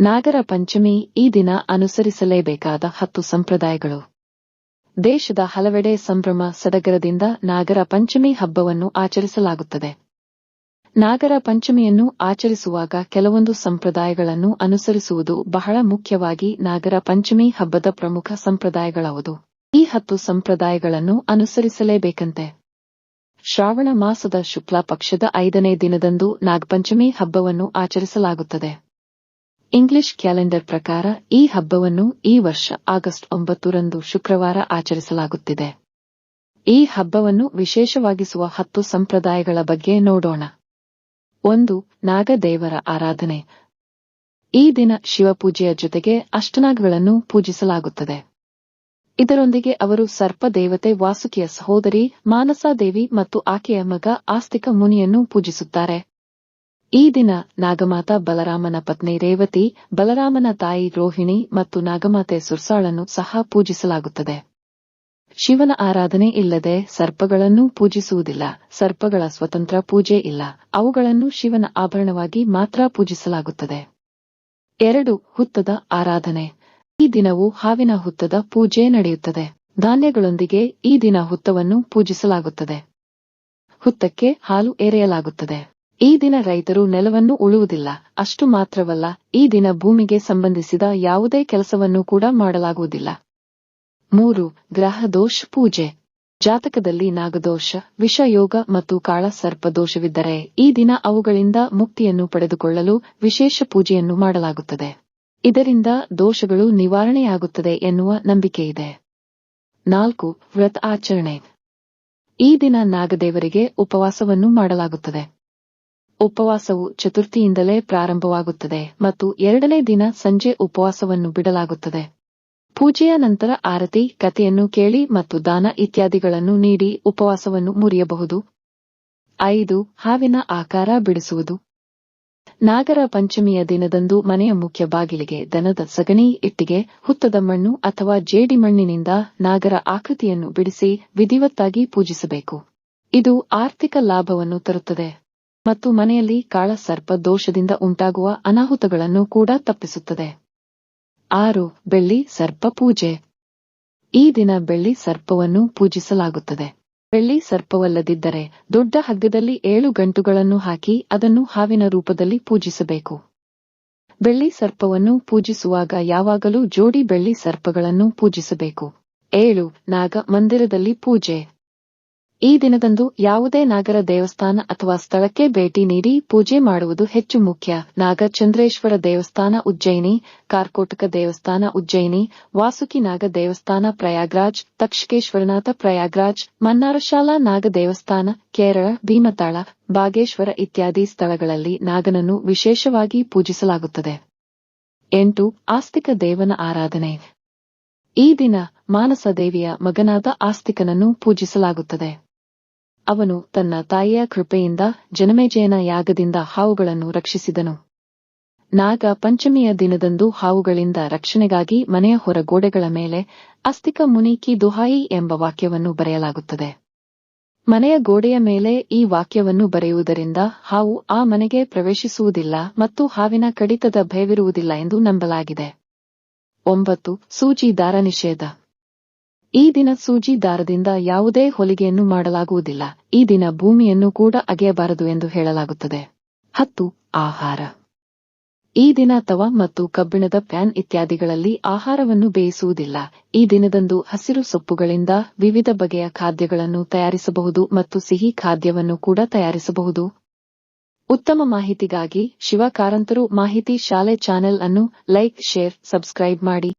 ನಾಗರ ಪಂಚಮಿ ಈ ದಿನ ಅನುಸರಿಸಲೇಬೇಕಾದ ಹತ್ತು ಸಂಪ್ರದಾಯಗಳು. ದೇಶದ ಹಲವೆಡೆ ಸಂಭ್ರಮ ಸಡಗರದಿಂದ ನಾಗರ ಪಂಚಮಿ ಹಬ್ಬವನ್ನು ಆಚರಿಸಲಾಗುತ್ತದೆ. ನಾಗರ ಪಂಚಮಿಯನ್ನು ಆಚರಿಸುವಾಗ ಕೆಲವೊಂದು ಸಂಪ್ರದಾಯಗಳನ್ನು ಅನುಸರಿಸುವುದು ಬಹಳ ಮುಖ್ಯವಾಗಿ ನಾಗರ ಪಂಚಮಿ ಹಬ್ಬದ ಪ್ರಮುಖ ಸಂಪ್ರದಾಯಗಳಾವುದು. ಈ ಹತ್ತು ಸಂಪ್ರದಾಯಗಳನ್ನು ಅನುಸರಿಸಲೇಬೇಕಂತೆ. ಶ್ರಾವಣ ಮಾಸದ ಶುಕ್ಲ ಪಕ್ಷದ ಐದನೇ ದಿನದಂದು ನಾಗಪಂಚಮಿ ಹಬ್ಬವನ್ನು ಆಚರಿಸಲಾಗುತ್ತದೆ. ಇಂಗ್ಲಿಷ್ ಕ್ಯಾಲೆಂಡರ್ ಪ್ರಕಾರ ಈ ಹಬ್ಬವನ್ನು ಈ ವರ್ಷ ಆಗಸ್ಟ್ ಒಂಬತ್ತರಂದು ಶುಕ್ರವಾರ ಆಚರಿಸಲಾಗುತ್ತಿದೆ. ಈ ಹಬ್ಬವನ್ನು ವಿಶೇಷವಾಗಿಸುವ ಹತ್ತು ಸಂಪ್ರದಾಯಗಳ ಬಗ್ಗೆ ನೋಡೋಣ. ಒಂದು, ನಾಗದೇವರ ಆರಾಧನೆ. ಈ ದಿನ ಶಿವಪೂಜೆಯ ಜೊತೆಗೆ ಅಷ್ಟನಾಗಗಳನ್ನು ಪೂಜಿಸಲಾಗುತ್ತದೆ. ಇದರೊಂದಿಗೆ ಅವರು ಸರ್ಪ ದೇವತೆ ವಾಸುಕಿಯ ಸಹೋದರಿ ಮಾನಸಾದೇವಿ ಮತ್ತು ಆಕೆಯ ಮಗ ಆಸ್ತಿಕ ಮುನಿಯನ್ನು ಪೂಜಿಸುತ್ತಾರೆ. ಈ ದಿನ ನಾಗಮಾತ ಬಲರಾಮನ ಪತ್ನಿ ರೇವತಿ, ಬಲರಾಮನ ತಾಯಿ ರೋಹಿಣಿ ಮತ್ತು ನಾಗಮಾತೆ ಸುರ್ಸಾಳನ್ನು ಸಹ ಪೂಜಿಸಲಾಗುತ್ತದೆ. ಶಿವನ ಆರಾಧನೆ ಇಲ್ಲದೆ ಸರ್ಪಗಳನ್ನು ಪೂಜಿಸುವುದಿಲ್ಲ, ಸರ್ಪಗಳ ಸ್ವತಂತ್ರ ಪೂಜೆ ಇಲ್ಲ, ಅವುಗಳನ್ನು ಶಿವನ ಆಭರಣವಾಗಿ ಮಾತ್ರ ಪೂಜಿಸಲಾಗುತ್ತದೆ. ಎರಡು, ಹುತ್ತದ ಆರಾಧನೆ. ಈ ದಿನವು ಹಾವಿನ ಹುತ್ತದ ಪೂಜೆ ನಡೆಯುತ್ತದೆ. ಧಾನ್ಯಗಳೊಂದಿಗೆ ಈ ದಿನ ಹುತ್ತವನ್ನು ಪೂಜಿಸಲಾಗುತ್ತದೆ. ಹುತ್ತಕ್ಕೆ ಹಾಲು ಎರೆಯಲಾಗುತ್ತದೆ. ಈ ದಿನ ರೈತರು ನೆಲವನ್ನು ಉಳುವುದಿಲ್ಲ, ಅಷ್ಟು ಮಾತ್ರವಲ್ಲ, ಈ ದಿನ ಭೂಮಿಗೆ ಸಂಬಂಧಿಸಿದ ಯಾವುದೇ ಕೆಲಸವನ್ನು ಕೂಡ ಮಾಡಲಾಗುವುದಿಲ್ಲ. ಮೂರು, ಗ್ರಹ ದೋಷ ಪೂಜೆ. ಜಾತಕದಲ್ಲಿ ನಾಗದೋಷ, ವಿಷಯೋಗ ಮತ್ತು ಕಾಳ ಸರ್ಪ ದೋಷವಿದ್ದರೆ ಈ ದಿನ ಅವುಗಳಿಂದ ಮುಕ್ತಿಯನ್ನು ಪಡೆದುಕೊಳ್ಳಲು ವಿಶೇಷ ಪೂಜೆಯನ್ನು ಮಾಡಲಾಗುತ್ತದೆ. ಇದರಿಂದ ದೋಷಗಳು ನಿವಾರಣೆಯಾಗುತ್ತದೆ ಎನ್ನುವ ಇದೆ. ನಾಲ್ಕು, ವ್ರತ ಆಚರಣೆ. ಈ ದಿನ ನಾಗದೇವರಿಗೆ ಉಪವಾಸವನ್ನು ಮಾಡಲಾಗುತ್ತದೆ. ಉಪವಾಸವು ಚತುರ್ಥಿಯಿಂದಲೇ ಪ್ರಾರಂಭವಾಗುತ್ತದೆ ಮತ್ತು ಎರಡನೇ ದಿನ ಸಂಜೆ ಉಪವಾಸವನ್ನು ಬಿಡಲಾಗುತ್ತದೆ. ಪೂಜೆಯ ನಂತರ ಆರತಿ, ಕಥೆಯನ್ನು ಕೇಳಿ ಮತ್ತು ದಾನ ಇತ್ಯಾದಿಗಳನ್ನು ನೀಡಿ ಉಪವಾಸವನ್ನು ಮುರಿಯಬಹುದು. ಐದು, ಹಾವಿನ ಆಕಾರ ಬಿಡಿಸುವುದು. ನಾಗರ ಪಂಚಮಿಯ ದಿನದಂದು ಮನೆಯ ಮುಖ್ಯ ಬಾಗಿಲಿಗೆ ದನದ ಸಗಣಿ ಇಟ್ಟಿಗೆ, ಹುತ್ತದ ಮಣ್ಣು ಅಥವಾ ಜೇಡಿಮಣ್ಣಿನಿಂದ ನಾಗರ ಆಕೃತಿಯನ್ನು ಬಿಡಿಸಿ ವಿಧಿವತ್ತಾಗಿ ಪೂಜಿಸಬೇಕು. ಇದು ಆರ್ಥಿಕ ಲಾಭವನ್ನು ತರುತ್ತದೆ. ಮತ್ತು ಮನೆಯಲ್ಲಿ ಕಾಳ ಸರ್ಪ ದೋಷದಿಂದ ಉಂಟಾಗುವ ಅನಾಹುತಗಳನ್ನು ಕೂಡ ತಪ್ಪಿಸುತ್ತದೆ. ಆರು, ಬೆಳ್ಳಿ ಸರ್ಪ ಪೂಜೆ. ಈ ದಿನ ಬೆಳ್ಳಿ ಸರ್ಪವನ್ನು ಪೂಜಿಸಲಾಗುತ್ತದೆ. ಬೆಳ್ಳಿ ಸರ್ಪವಲ್ಲದಿದ್ದರೆ ದೊಡ್ಡ ಹಗ್ಗದಲ್ಲಿ ಏಳು ಗಂಟುಗಳನ್ನು ಹಾಕಿ ಅದನ್ನು ಹಾವಿನ ರೂಪದಲ್ಲಿ ಪೂಜಿಸಬೇಕು. ಬೆಳ್ಳಿ ಸರ್ಪವನ್ನು ಪೂಜಿಸುವಾಗ ಯಾವಾಗಲೂ ಜೋಡಿ ಬೆಳ್ಳಿ ಸರ್ಪಗಳನ್ನು ಪೂಜಿಸಬೇಕು. ಏಳು, ನಾಗ ಮಂದಿರದಲ್ಲಿ ಪೂಜೆ. ಈ ದಿನದಂದು ಯಾವುದೇ ನಾಗರ ದೇವಸ್ಥಾನ ಅಥವಾ ಸ್ಥಳಕ್ಕೆ ಭೇಟಿ ನೀಡಿ ಪೂಜೆ ಮಾಡುವುದು ಹೆಚ್ಚು ಮುಖ್ಯ. ನಾಗಚಂದ್ರೇಶ್ವರ ದೇವಸ್ಥಾನ ಉಜ್ಜಯಿನಿ, ಕಾರ್ಕೋಟಕ ದೇವಸ್ಥಾನ ಉಜ್ಜಯಿನಿ, ವಾಸುಕಿ ನಾಗ ದೇವಸ್ಥಾನ ಪ್ರಯಾಗ್ರಾಜ್, ತಕ್ಷಕೇಶ್ವರನಾಥ ಪ್ರಯಾಗ್ರಾಜ್, ಮನ್ನಾರಶಾಲಾ ನಾಗ ದೇವಸ್ಥಾನ, ಕೇರಳ, ಭೀಮತಾಳ, ಬಾಗೇಶ್ವರ ಇತ್ಯಾದಿ ಸ್ಥಳಗಳಲ್ಲಿ ನಾಗನನ್ನು ವಿಶೇಷವಾಗಿ ಪೂಜಿಸಲಾಗುತ್ತದೆ. ಎಂಟು, ಆಸ್ತಿಕ ದೇವನ ಆರಾಧನೆ. ಈ ದಿನ ಮಾನಸ ದೇವಿಯ ಮಗನಾದ ಆಸ್ತಿಕನನ್ನು ಪೂಜಿಸಲಾಗುತ್ತದೆ. ಅವನು ತನ್ನ ತಾಯಿಯ ಕೃಪೆಯಿಂದ ಜನಮೇಜಯನ ಯಾಗದಿಂದ ಹಾವುಗಳನ್ನು ರಕ್ಷಿಸಿದನು. ನಾಗ ಪಂಚಮಿಯ ದಿನದಂದು ಹಾವುಗಳಿಂದ ರಕ್ಷಣೆಗಾಗಿ ಮನೆಯ ಹೊರ ಗೋಡೆಗಳ ಮೇಲೆ ಅಸ್ತಿಕ ಮುನಿಕಿ ದುಹಾಯಿ ಎಂಬ ವಾಕ್ಯವನ್ನು ಬರೆಯಲಾಗುತ್ತದೆ. ಮನೆಯ ಗೋಡೆಯ ಮೇಲೆ ಈ ವಾಕ್ಯವನ್ನು ಬರೆಯುವುದರಿಂದ ಹಾವು ಆ ಮನೆಗೆ ಪ್ರವೇಶಿಸುವುದಿಲ್ಲ ಮತ್ತು ಹಾವಿನ ಕಡಿತದ ಭಯವಿರುವುದಿಲ್ಲ ಎಂದು ನಂಬಲಾಗಿದೆ. ಒಂಬತ್ತು ಸೂಜಿ ದಾರ ನಿಷೇಧ. ಈ ದಿನ ಸೂಜಿ ದಾರದಿಂದ ಯಾವುದೇ ಹೊಲಿಗೆಯನ್ನು ಮಾಡಲಾಗುವುದಿಲ್ಲ. ಈ ದಿನ ಭೂಮಿಯನ್ನು ಕೂಡ ಅಗೆಯಬಾರದು ಎಂದು ಹೇಳಲಾಗುತ್ತದೆ. ಹತ್ತು, ಆಹಾರ. ಈ ದಿನ ತವ ಮತ್ತು ಕಬ್ಬಿಣದ ಪ್ಯಾನ್ ಇತ್ಯಾದಿಗಳಲ್ಲಿ ಆಹಾರವನ್ನು ಬೇಯಿಸುವುದಿಲ್ಲ. ಈ ದಿನದಂದು ಹಸಿರು ಸೊಪ್ಪುಗಳಿಂದ ವಿವಿಧ ಬಗೆಯ ಖಾದ್ಯಗಳನ್ನು ತಯಾರಿಸಬಹುದು ಮತ್ತು ಸಿಹಿ ಖಾದ್ಯವನ್ನು ಕೂಡ ತಯಾರಿಸಬಹುದು. ಉತ್ತಮ ಮಾಹಿತಿಗಾಗಿ ಶಿವಕಾರಂತರು ಮಾಹಿತಿ ಶಾಲೆ ಚಾನೆಲ್ ಅನ್ನು ಲೈಕ್, ಶೇರ್, ಸಬ್ಸ್ಕ್ರೈಬ್ ಮಾಡಿ.